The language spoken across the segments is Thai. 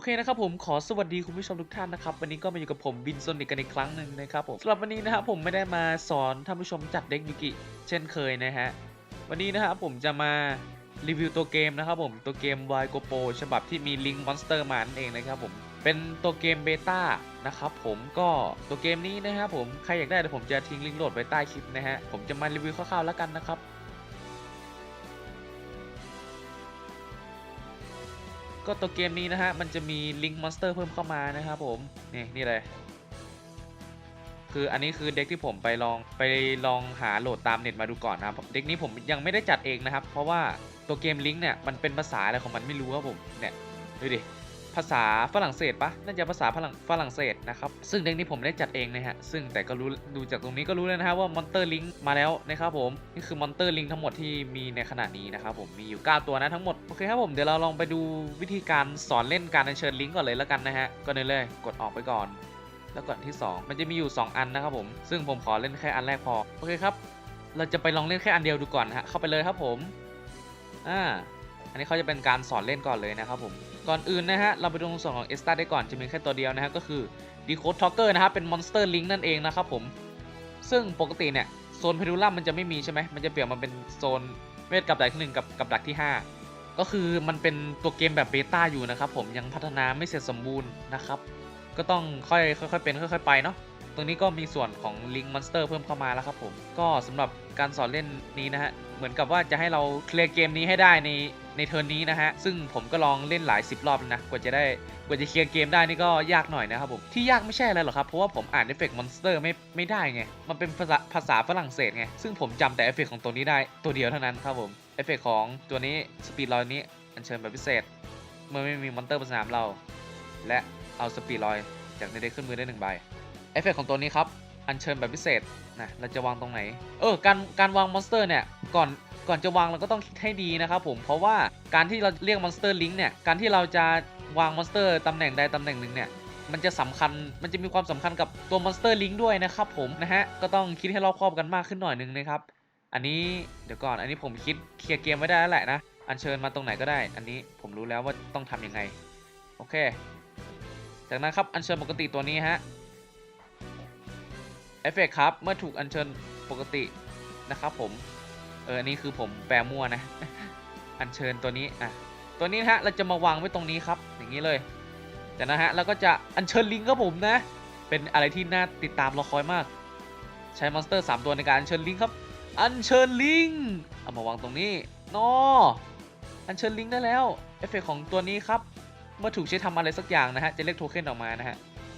อเคนะครับผมขอสวัสดีคุณผู้ชมทุกท่านนะครับวันนี้ก็มาอยู่กับผมบินโซนิกกันอีกครั้งหนึ่งนะครับผมสำหรับวันนี้นะครับผมไม่ได้มาสอนท่านผู้ชมจัดเด็กยูกิเช่นเคยนะฮะวันนี้นะครับผมจะมารีวิวตัวเกมนะครับผมตัวเกม Y Go Pro ฉบับที่มีลิง Monster มานั่นเองนะครับผมเป็นตัวเกมเบต้านะครับผมก็ตัวเกมนี้นะครับผมใครอยากได้เดี๋ยวผมจะทิ้งลิงก์โหลดไว้ใต้คลิปนะฮะผมจะมารีวิวคร่าวๆแล้วกันนะครับ ก็ตัวเกมนี้นะฮะ มันจะมีลิงก์มอนสเตอร์เพิ่มเข้ามานะครับผม นี่ นี่เลย คืออันนี้คือเด็กที่ผมไปลองไปลองหาโหลดตามเน็ตมาดูก่อนนะครับ เด็กนี้ผมยังไม่ได้จัดเองนะครับ เพราะว่าตัวเกมลิงก์เนี่ยมันเป็นภาษาอะไรของมันไม่รู้ครับผม เนี่ย ดูดิ ภาษาฝรั่งเศสปะน่าจะภาษาฝรั่งฝรั่งเศสนะครับซึ่งเด็กนี้ผมได้จัดเองนะฮะซึ่งแต่ก็รู้ดูจากตรงนี้ก็รู้แล้วนะฮะว่ามอนเตอร์ลิงมาแล้วนะครับผมนี่คือมอนเตอร์ลิงทั้งหมดที่มีในขณะนี้นะครับผมมีอยู่ 9 ตัวนะทั้งหมดโอเคครับผมเดี๋ยวเราลองไปดูวิธีการสอนเล่นการอัญเชิญลิงก์ก่อนเลยแล้วกันนะฮะก็เลยเลยกดออกไปก่อน แล้วก่อนที่ 2 มันจะมีอยู่ 2 อันนะครับผมซึ่งผมขอเล่นแค่อันแรกพอโอเคครับ เราจะไปลองเล่นแค่อันเดียวดูก่อนฮะเข้าไปเลยครับผมอ่าอันนี้เขาจะเป็นการสอนเล่นก่อนเลยนะครับผม ก่อนอื่นนะฮะ เราไปดูตรงส่วนของเอสตาได้ก่อนจะมีแค่ตัวเดียวนะฮะ ก็คือ Decode Talker นะครับ เป็นมอนสเตอร์ลิงนั่นเองนะครับผม ซึ่งปกติเนี่ย โซนเพดูลัมมันจะไม่มีใช่ไหมมันจะเปลี่ยนมาเป็นโซนเวทกับดักที่หนึ่งกับกับดักที่ 5 ก็คือมันเป็นตัวเกมแบบเบต้าอยู่นะครับผมยังพัฒนาไม่เสร็จสมบูรณ์นะครับก็ต้องค่อยค่อยๆเป็นค่อยๆไปเนาะ ตรงนี้ก็มีส่วนของลิงมอนสเตอร์เพิ่มเข้ามาแล้วครับผมก็สำหรับการสอนเล่นนี้นะฮะเหมือนกับว่าจะให้เราเคลียร์เกมนี้ให้ได้ในในเทิร์นนี้นะฮะซึ่งผมก็ลองเล่นหลายสิบรอบแล้วนะกว่าจะได้กว่าจะเคลียร์เกมได้นี่ก็ยากหน่อยนะครับผมที่ยากไม่ใช่อะไรหรอกครับเพราะว่าผมอ่านเอฟเฟกต์มอนสเตอร์ไม่ไม่ได้ไงมันเป็นภาษาภาษาฝรั่งเศสไงซึ่งผมจำแต่เอฟเฟกต์ของตัวนี้ได้ตัวเดียวเท่านั้นครับผมเอฟเฟกต์ของตัวนี้สปีดลอยนี้อัญเชิญแบบพิเศษ เมื่อไม่มีมอนเตอร์บนสนามเรา และเอาสปีดลอยจากในเด็กขึ้นมือได้หนึ่งใบ เอฟเฟกต์ของตัวนี้ครับ อัญเชิญแบบพิเศษนะเราจะวางตรงไหน เออ การการวางมอนสเตอร์เนี่ยก่อนก่อนจะวางเราก็ต้องคิดให้ดีนะครับผมเพราะว่าการที่เราเรียกมอนสเตอร์ลิงก์เนี่ยการที่เราจะวางมอนสเตอร์ตำแหน่งใดตำแหน่งหนึ่งเนี่ยมันจะสำคัญ มันจะมีความสำคัญกับตัวมอนสเตอร์ลิงก์ด้วยนะครับผมนะฮะ ก็ต้องคิดให้รอบคอบกันมากขึ้นหน่อยนึงนะครับ อันนี้เดี๋ยวก่อน อันนี้ผมคิดเคลียร์เกมไว้ได้แล้วแหละนะ อัญเชิญมาตรงไหนก็ได้ อันนี้ผมรู้แล้วว่าต้องทำยังไง โอเค จากนั้นครับ อัญเชิญปกติตัวนี้ฮะ เอฟเฟกครับ เมื่อถูกอัญเชิญปกตินะครับผม เอออันนี้คือผมแปลมั่วนะ อัญเชิญตัวนี้ อะ ตัวนี้ฮะ เราจะมาวางไว้ตรงนี้ครับ อย่างนี้เลยจากนั้นฮะ เราก็จะอัญเชิญลิงครับผมนะ เป็นอะไรที่น่าติดตามรอคอยมาก ใช้มอนสเตอร์ 3 ตัวในการอัญเชิญลิงครับ อัญเชิญลิง เอามาวางตรงนี้นออัญเชิญลิงได้แล้ว เอฟเฟกของตัวนี้ครับ เมื่อถูกใช้ทำอะไรสักอย่างนะฮะ จะเรียกโทเค็นออกมานะฮะ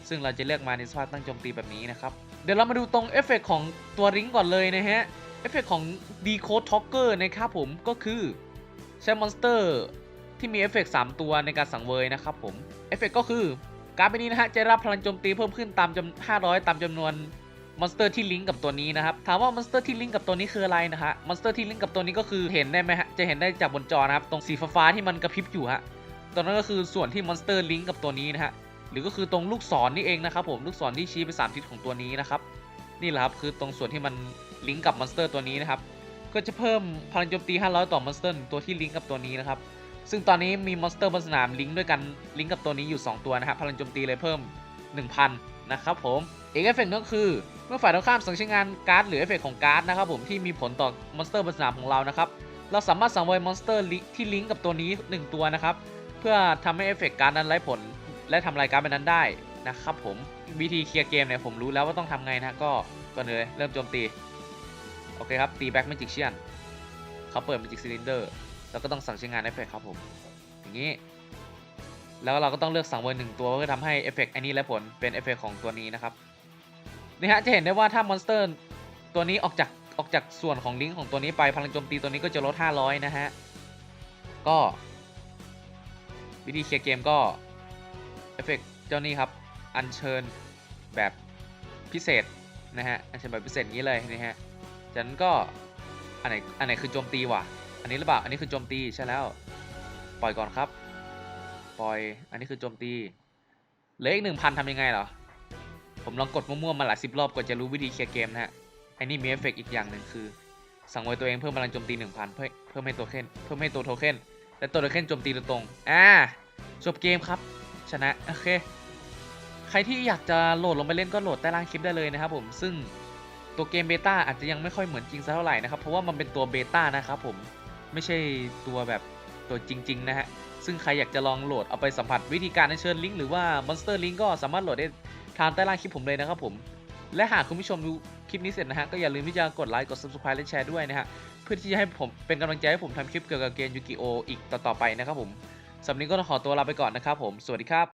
ซึ่งเราจะเลือกมาในสภาพตั้งโจมตีแบบนี้นะครับ เดี๋ยวเรามาดูตรงเอฟเฟกของตัวริงก่อนเลยนะฮะ เอฟเฟกของ Decode Talker นะครับผมก็คือใช้มอนสเตอร์ที่มีเอฟเฟก3ตัวในการสังเวยนะครับผม เอฟเฟกก็คือการ์ดใบนี้นะฮะจะรับพลังโจมตีเพิ่มขึ้นตามจำ500ตามจำนวนมอนสเตอร์ที่ลิงก์กับตัวนี้นะครับ ถามว่ามอนสเตอร์ที่ลิงก์กับตัวนี้คืออะไรนะฮะ มอนสเตอร์ที่ลิงก์กับตัวนี้ก็คือเห็นได้ไหมฮะ จะเห็นได้จากบนจอนะครับ ตรงสีฟ้าที่มันกระพริบอยู่ฮะตรงนั้นก็คือส่วนที่มอนสเตอร์ลิงก์กับตัวนี้นะฮะ หรือก็คือตรงลูกศรนี่เองนะครับผมลูกศรที่ชี้ไปสามทิศของตัวนี้นะครับนี่แหละครับคือตรงส่วนที่มันลิงก์กับมอนสเตอร์ตัวนี้นะครับก็จะเพิ่มพลังโจมตี 500 ต่อมอนสเตอร์ตัวที่ลิงก์กับตัวนี้นะครับซึ่งตอนนี้มีมอนสเตอร์บนสนามลิงก์ด้วยกันลิงก์กับตัวนี้อยู่ 2 ตัวนะครับพลังโจมตีเลยเพิ่ม 1,000 นะครับผมเอกเอฟเฟกต์ก็คือเมื่อฝ่ายตรงข้ามสั่งใช้งานการ์ดหรือเอฟเฟกต์ของการ์ดนะครับผมที่มีผลต่อมอนสเตอร์บนสนามของเรานะครับเราสามารถสังเวยมอนสเตอร์ที่ลิงก์กับตัวนี้ 1 ตัวนะครับเพื่อทำให้เอฟเฟกต์การ์ดนั้นไร้ผล และทำลายการ์ดใบนั้นได้นะครับผมวิธีเคลียร์เกมเนี่ยผมรู้แล้วว่าต้องทำไงนะก็ก่อนเลยเริ่มโจมตี โอเคครับ ตีแบ็กแมจิกเชียนเขาเปิดแมจิกซิลินเดอร์แล้วก็ต้องสั่งใช้งานเอฟเฟกครับผม อย่างนี้ แล้วเราก็ต้องเลือกสั่งเวอร์หนึ่งตัวเพื่อทำให้เอฟเฟกต์อันนี้และผลเป็นเอฟเฟกต์ของตัวนี้นะครับนี่ฮะจะเห็นได้ว่าถ้ามอนสเตอร์ตัวนี้ออกจากออกจากส่วนของลิงก์ของตัวนี้ไปพลังโจมตีตัวนี้ก็จะลด 500 นะฮะ ก็ วิธีเคลียร์เกมก็ เจ้านี้ครับอัญเชิญแบบพิเศษนะฮะอัญเชิญแบบพิเศษนี้เลยนะฮะจากนั้นก็อันไหนอันไหนคือโจมตีวะอันนี้หรือเปล่าอันนี้คือโจมตีใช่แล้ว ปล่อยก่อนครับ ปล่อยอันนี้คือโจมตีเหลืออีกหนึ่งพันทำยังไงเหรอผมลองกดมั่วๆมาหลายสิบรอบกว่าจะรู้วิธีเคลียร์เกมนะฮะไอ้นี่มีเอฟเฟกต์อีกอย่างหนึ่งคือ สั่งไว้ตัวเองเพิ่มพลังโจมตีหนึ่งพันเพื่อเพิ่มให้ตัวเคนเพิ่มให้ตัวโทเค็นและตัวโทเค็นโจมตีโดยตรง อ่าจบเกมครับ ชนะ โอเค ใครที่อยากจะโหลดลงไปเล่นก็โหลดใต้ล่างคลิปได้เลยนะครับผม ซึ่งตัวเกมเบต้าอาจจะยังไม่ค่อยเหมือนจริงสักเท่าไหร่นะครับ เพราะว่ามันเป็นตัวเบต้านะครับผม ไม่ใช่ตัวแบบตัวจริง ๆ นะฮะ ซึ่งใครอยากจะลองโหลดเอาไปสัมผัสวิธีการเชิญลิงก์หรือว่า Monster Link ก็สามารถโหลดได้ทางใต้ล่างคลิปผมเลยนะครับผม และหากคุณผู้ชมดูคลิปนี้เสร็จนะฮะ ก็อย่าลืมที่จะกดไลค์ กด subscribe และแชร์ด้วยนะฮะ เพื่อที่จะให้ผมเป็นกำลังใจให้ผมทำคลิปเกี่ยวกับเกมยูกิโออีกต่อๆไปนะครับผม สำหรับนนี้ก็ต้องขอตัวลาไปก่อนนะครับผม สวัสดีครับ